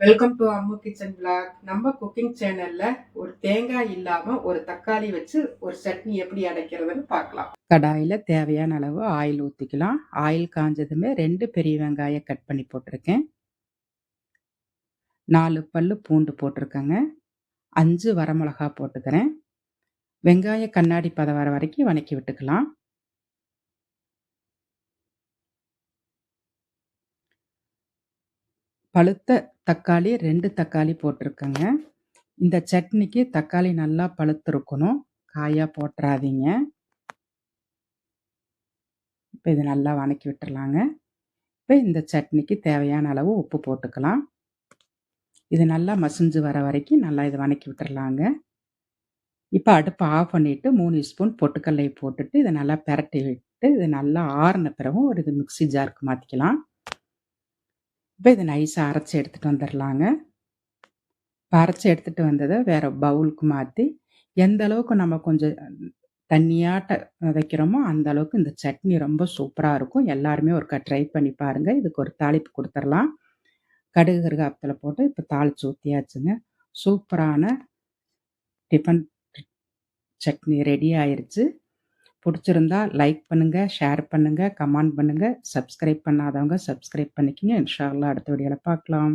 Welcome to Ammu Kitchen Blog நம்ம cooking சேனல்ல ஒரு தேங்காய் இல்லாம ஒரு தக்காளி வச்சு ஒரு சட்னி எப்படி அடைக்கிறதுன்னு பார்க்கலாம். கடாயில் தேவையான அளவு ஆயில் ஊற்றிக்கலாம் ஆயில் காஞ்சதுமே ரெண்டு பெரிய வெங்காயம் கட் பண்ணி போட்டிருக்கேன். நாலு பல்லு பூண்டு போட்டிருக்கேங்க. அஞ்சு வரமிளகா போட்டுக்கிறேன். வெங்காய கண்ணாடி பதம் வர வரைக்கும் வணக்கி விட்டுக்கலாம். பழுத்த தக்காளி ரெண்டு தக்காளி போட்டிருக்கேங்க. இந்த சட்னிக்கு தக்காளி நல்லா பழுத்திருக்கணும். காயாக போட்டுறாதீங்க. இப்போ இது நல்லா வணக்கி விட்டுறலாங்க. இப்போ இந்த சட்னிக்கு தேவையான அளவு உப்பு போட்டுக்கலாம். இது நல்லா மசிஞ்சு வர வரைக்கும் நல்லா இதை வணக்கி விட்டுறலாங்க. இப்போ அடுப்பை ஆஃப் பண்ணிவிட்டு மூணு ஸ்பூன் பொட்டுக்கல்லையை போட்டுட்டு இதை நல்லா பெரட்டி விட்டு இது நல்லா ஆறின பிறகும் ஒரு இது மிக்சி ஜாருக்கு மாற்றிக்கலாம் இப்போ இதை நைஸாக அரைச்சி எடுத்துகிட்டு வந்துடலாங்க இப்போ அரைச்சி எடுத்துகிட்டு வந்ததை வேறு பவுலுக்கு மாற்றி எந்த அளவுக்கு நம்ம கொஞ்சம் தண்ணியாட்ட வைக்கிறோமோ அந்த அளவுக்கு இந்த சட்னி ரொம்ப சூப்பராக இருக்கும். எல்லாருமே ஒருக்கா ட்ரை பண்ணி பாருங்கள் இதுக்கு ஒரு தாளிப்பு கொடுத்துடலாம் கடுகு கருகாப்பத்தில் போட்டு இப்போ தாளிச்சு ஊற்றியாச்சுங்க சூப்பரான டிஃபன் சட்னி ரெடி ஆயிடுச்சு பிடிச்சிருந்தா லைக் பண்ணுங்கள் ஷேர் பண்ணுங்கள் கமெண்ட் பண்ணுங்கள் சப்ஸ்கிரைப் பண்ணாதவங்க சப்ஸ்கிரைப் பண்ணிக்கிங்க. இன்ஷால்லா அடுத்த வீடியோவில் பார்க்கலாம்.